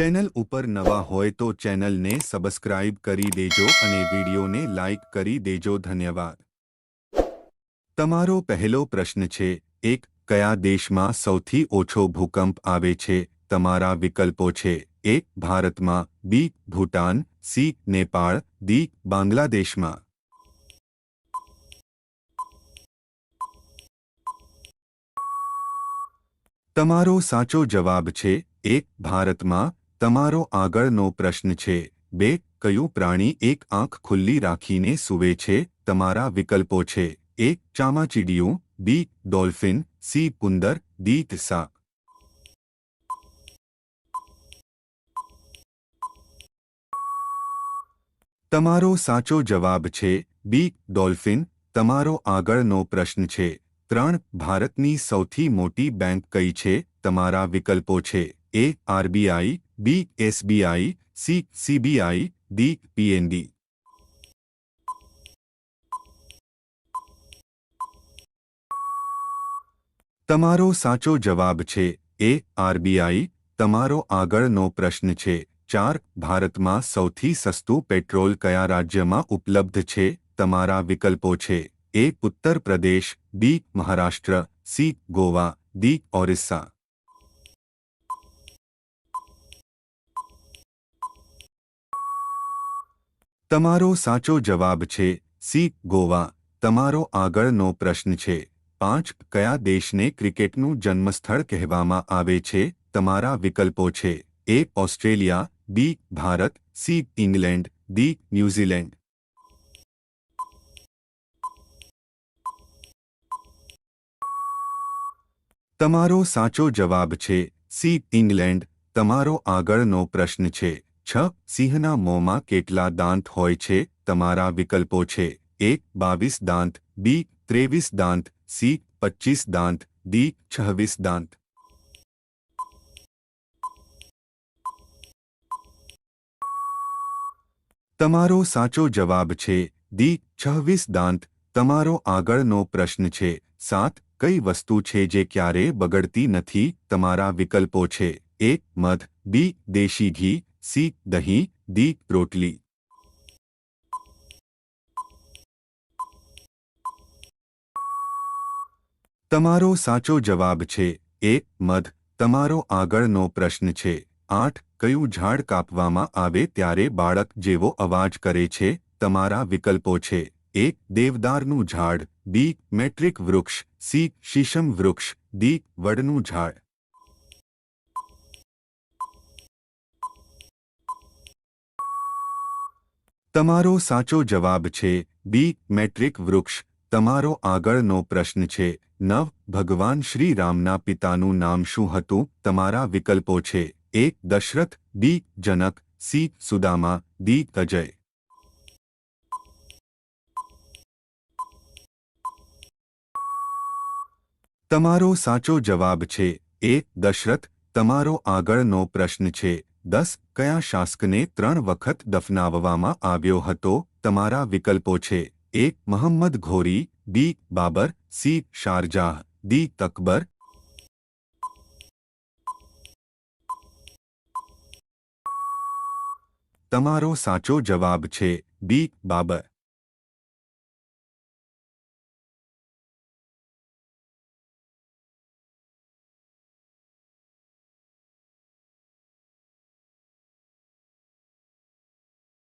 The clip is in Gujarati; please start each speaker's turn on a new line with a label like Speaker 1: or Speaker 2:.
Speaker 1: ચેનલ ઉપર નવા હોય તો ચેનલને સબસ્ક્રાઇબ કરી દેજો અને વિડીયોને લાઇક કરી દેજો. ધન્યવાદ. તમારો પહેલો પ્રશ્ન છે, એક, કયા દેશમાં સૌથી ઓછો ભૂકંપ આવે છે? તમારા વિકલ્પો છે, એ, ભારતમાં, B, Bhutan, C, Nepal, D, બાંગ્લાદેશમાં. તમારો સાચો જવાબ છે એક ભારતમાં તમારો આગળનો પ્રશ્ન છે, બે, કયું પ્રાણી એક આંખ ખુલ્લી રાખીને સૂવે છે, તમારા વિકલ્પો છે, એ, ચામાચીડિયું, બી, ડોલ્ફિન, સી, પુંદર, ડી, તિસા. તમારો સાચો જવાબ છે, બી, ડોલ્ફિન, તમારો આગળનો પ્રશ્ન છે, ત્રણ, ભારતની સૌથી મોટી બેંક કઈ છે, તમારા વિકલ્પો છે, A, RBI B SBI C CBI D PNB તમારો સાચો જવાબ છે એ આરબીઆઈ તમારો આગળનો પ્રશ્ન છે ચાર ભારતમાં સૌથી સસ્તું પેટ્રોલ કયા રાજ્યમાં ઉપલબ્ધ છે તમારા વિકલ્પો છે A Uttar Pradesh B Maharashtra C Goa D Orissa તમારો સાચો જવાબ છે, સી, ગોવા. તમારો આગળનો પ્રશ્ન છે, પાંચ, કયા દેશને ક્રિકેટનું જન્મસ્થળ કહેવામાં આવે છે, તમારા વિકલ્પો છે, A, Australia, B, Bharat, C, England, D, New Zealand. તમારો સાચો જવાબ છે, સી, ઇંગ્લેન્ડ. તમારો આગળનો પ્રશ્ન છે છ સિંહના મોંમાં કેટલા દાંત હોય છે? તમારા વિકલ્પો છે. એ બાવીસ દાંત, બી, ત્રેવીસ દાંત, સી, પચ્ચીસ દાંત, ડી, છવ્વીસ દાંત. તમારો સાચો જવાબ છે. ડી, છવ્વીસ દાંત. તમારો આગળનો પ્રશ્ન છે. સાત, કઈ વસ્તુ છે જે ક્યારે બગડતી નથી? તમારા વિકલ્પો છે. એ મધ, બી, દેશી ઘી. સી દહીં ડી રોટલી તમારો સાચો જવાબ છે એ મધ તમારો આગળનો પ્રશ્ન છે આઠ કયું ઝાડ કાપવામાં આવે ત્યારે બાળક જેવો અવાજ કરે છે તમારા વિકલ્પો છે એ દેવદારનું ઝાડ બી મેટ્રિક વૃક્ષ સી શીશમ વૃક્ષ ડી વડનું ઝાડ તમારો સાચો જવાબ છે, બી, મેટ્રિક વૃક્ષ. તમારો આગળનો પ્રશ્ન છે, નવ, ભગવાન શ્રી રામના પિતાનું નામ શું હતું? તમારા વિકલ્પો છે, A, Dasharath, B, Janak, C, Sudama, D, Ajay. તમારો સાચો જવાબ છે, એ, દશરથ. તમારો આગળનો પ્રશ્ન છે દસ કયા શાસકને ત્રણ વખત દફનાવવામાં આવ્યો હતો? તમારા વિકલ્પો છે. A Mohammad Ghori, B, Babur, C, Sharjah દી તકબર. તમારો સાચો જવાબ છે. બી, બાબર.